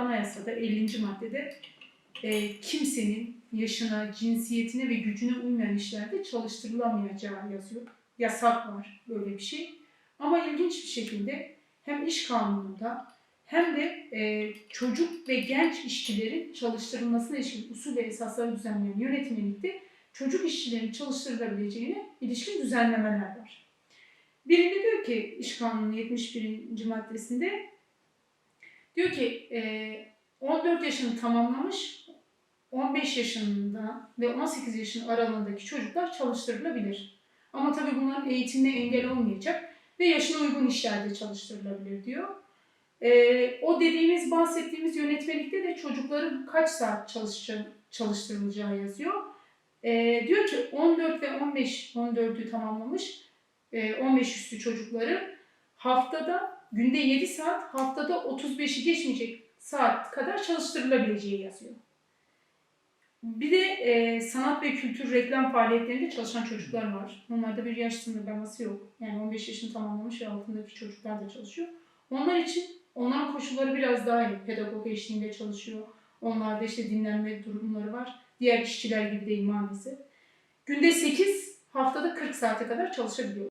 anayasada 50. maddede e, kimsenin yaşına, cinsiyetine ve gücüne uymayan işlerde çalıştırılamayacağı yazıyor. Yasak var böyle bir şey. Ama ilginç bir şekilde hem iş kanununda hem de e, çocuk ve genç işçilerin çalıştırılmasına ilişkin usul ve esasları düzenleyen yönetmelikte çocuk işçilerin çalıştırılabileceğine ilişkin düzenlemeler var. Birinde diyor ki İş Kanunu 71. maddesinde diyor ki e, 14 yaşını tamamlamış 15 yaşında ve 18 yaşın aralığındaki çocuklar çalıştırılabilir. Ama tabii bunların eğitimine engel olmayacak ve yaşına uygun işlerde çalıştırılabilir diyor. E, o dediğimiz bahsettiğimiz yönetmelikte de çocukların kaç saat çalıştırılacağı yazıyor. E, diyor ki 14 ve 15, 14'ü tamamlamış e, 15 üstü çocukları haftada günde 7 saat, haftada 35'i geçmeyecek saat kadar çalıştırılabileceği yazıyor. Bir de e, sanat ve kültür reklam faaliyetlerinde çalışan çocuklar var. Onlarda bir yaş sınırlaması yok. Yani 15 yaşını tamamlamış ve altındaki çocuklar da çalışıyor. Onlar için onların koşulları biraz daha iyi. Pedagog eşliğinde çalışıyor. Onlarda işte dinlenme durumları var. Diğer işçiler gibi değil maalesef. Günde 8, haftada 40 saate kadar çalışabiliyor.